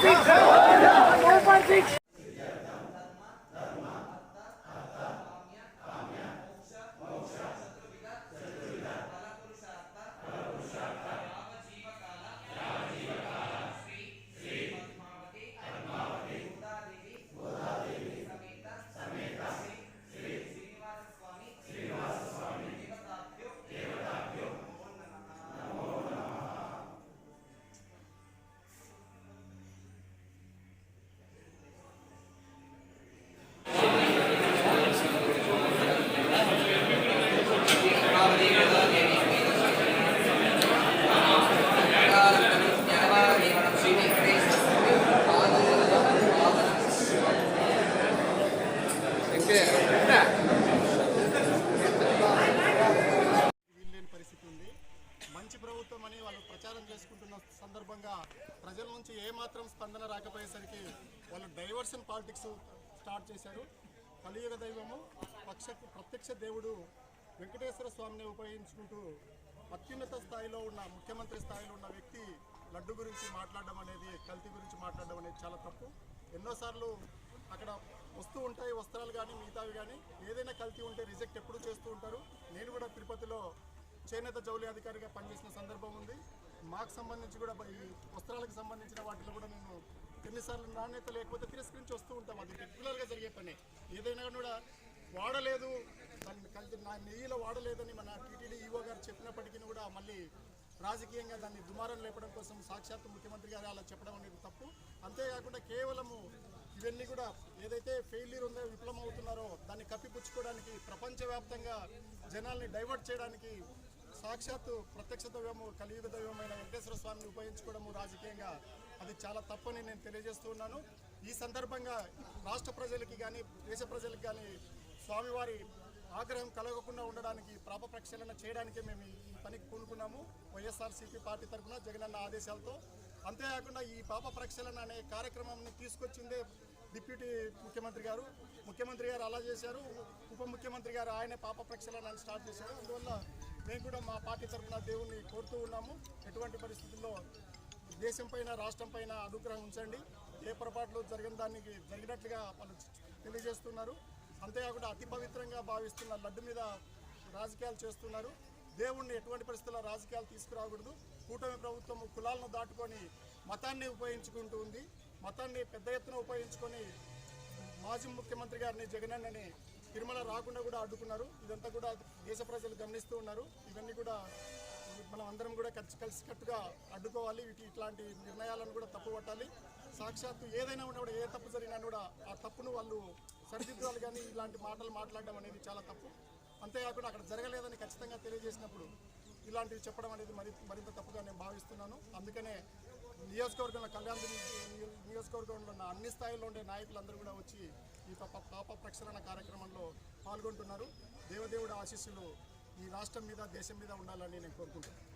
Brasil! వీల్లేని పరిస్థితి ఉంది మంచి ప్రభుత్వం వాళ్ళు ప్రచారం చేసుకుంటున్న సందర్భంగా ప్రజల నుంచి ఏమాత్రం స్పందన రాకపోయేసరికి వాళ్ళు డైవర్షన్ పాలిటిక్స్ స్టార్ట్ చేశారు. కలియుగ దైవము పక్ష ప్రత్యక్ష దేవుడు వెంకటేశ్వర స్వామిని ఉపయోగించుకుంటూ అత్యున్నత స్థాయిలో ఉన్న ముఖ్యమంత్రి స్థాయిలో ఉన్న వ్యక్తి లడ్డు గురించి మాట్లాడడం అనేది కల్తీ గురించి మాట్లాడడం అనేది చాలా తప్పు. ఎన్నోసార్లు అక్కడ ఉంటాయి వస్త్రాలు కానీ మిగతావి కానీ ఏదైనా కల్తీ ఉంటే రిజెక్ట్ ఎప్పుడు చేస్తూ ఉంటారు. నేను కూడా తిరుపతిలో చేనేత జౌలి అధికారిగా పనిచేసిన సందర్భం ఉంది. మాకు సంబంధించి కూడా ఈ వస్త్రాలకు సంబంధించిన వాటిలో కూడా నేను ఎన్నిసార్లు నాణ్యత లేకపోతే తిరస్కరించి వస్తూ ఉంటాం. అది రెగ్యులర్గా జరిగే పని. ఏదైనా కూడా వాడలేదు దాన్ని కలిసి నా నెయ్యిలో వాడలేదని మన టీటీడీ ఈవో గారు చెప్పినప్పటికీ కూడా మళ్ళీ రాజకీయంగా దాన్ని దుమారం లేపడం కోసం సాక్షాత్తు ముఖ్యమంత్రి గారు అలా చెప్పడం అనేది తప్పు. అంతేకాకుండా కేవలము ఇవన్నీ కూడా ఏదైతే ఫెయిల్యూర్ ఉందో విఫలం అవుతున్నారో దాన్ని కప్పిపుచ్చుకోవడానికి ప్రపంచవ్యాప్తంగా జనాల్ని డైవర్ట్ చేయడానికి సాక్షాత్తు ప్రత్యక్ష దైవము కలియుగ దైవమైన వెంకటేశ్వర స్వామిని ఉపయోగించుకోవడము రాజకీయంగా అది చాలా తప్పని నేను తెలియజేస్తూ ఉన్నాను. ఈ సందర్భంగా రాష్ట్ర ప్రజలకి కానీ దేశ ప్రజలకు కానీ స్వామివారి ఆగ్రహం కలగకుండా ఉండడానికి ప్రాప ప్రక్షాళన చేయడానికే మేము ఈ ఈ పనికి పూనుకున్నాము. వైఎస్ఆర్సీపీ పార్టీ తరఫున జగనన్న ఆదేశాలతో అంతేకాకుండా ఈ పాప ప్రక్షాళన అనే కార్యక్రమాన్ని తీసుకొచ్చిందే డిప్యూటీ ముఖ్యమంత్రి గారు. ముఖ్యమంత్రి గారు అలా చేశారు. ఉప ముఖ్యమంత్రి గారు ఆయనే పాప ప్రక్షాళన స్టార్ట్ చేశారు. అందువల్ల మేము కూడా మా పార్టీ తరఫున దేవుణ్ణి కోరుతూ ఉన్నాము. ఎటువంటి పరిస్థితుల్లో దేశం పైన రాష్ట్రం పైన అనుగ్రహం ఉంచండి. ఏ పొరపాట్లు జరిగిన దానికి జరిగినట్లుగా వాళ్ళు తెలియజేస్తున్నారు. అంతేకాకుండా అతి పవిత్రంగా భావిస్తున్న లడ్డు మీద రాజకీయాలు చేస్తున్నారు. దేవుణ్ణి ఎటువంటి పరిస్థితుల్లో రాజకీయాలు తీసుకురాకూడదు. కూటమి ప్రభుత్వం కులాలను దాటుకొని మతాన్ని ఉపయోగించుకుంటూ ఉంది. మతాన్ని పెద్ద ఎత్తున ఉపయోగించుకొని మాజీ ముఖ్యమంత్రి గారిని జగనన్నని తిరుమల రాకుండా కూడా అడ్డుకున్నారు. ఇదంతా కూడా దేశ ప్రజలు గమనిస్తూ ఉన్నారు. ఇవన్నీ కూడా మనం అందరం కూడా కలిసి కలిసికట్టుగా అడ్డుకోవాలి. వీటి ఇట్లాంటి నిర్ణయాలను కూడా తప్పు పట్టాలి సాక్షాత్తు ఏదైనా ఉన్నా కూడా ఏ తప్పు జరిగినా కూడా ఆ తప్పును వాళ్ళు సరిదిద్దాలి కానీ ఇలాంటి మాటలు మాట్లాడడం అనేది చాలా తప్పు. అంతేకాకుండా అక్కడ జరగలేదని ఖచ్చితంగా తెలియజేసినప్పుడు ఇలాంటివి చెప్పడం అనేది మరి మరింత తప్పుగా నేను భావిస్తున్నాను. అందుకనే నియోజకవర్గంలో కళ్యాణ నియోజకవర్గంలో ఉన్న అన్ని స్థాయిల్లో ఉండే నాయకులందరూ కూడా వచ్చి ఈ పాప పాప ప్రక్షాళన కార్యక్రమంలో పాల్గొంటున్నారు. దేవదేవుడి ఆశీస్సులు ఈ రాష్ట్రం మీద దేశం మీద ఉండాలని నేను కోరుకుంటున్నాను.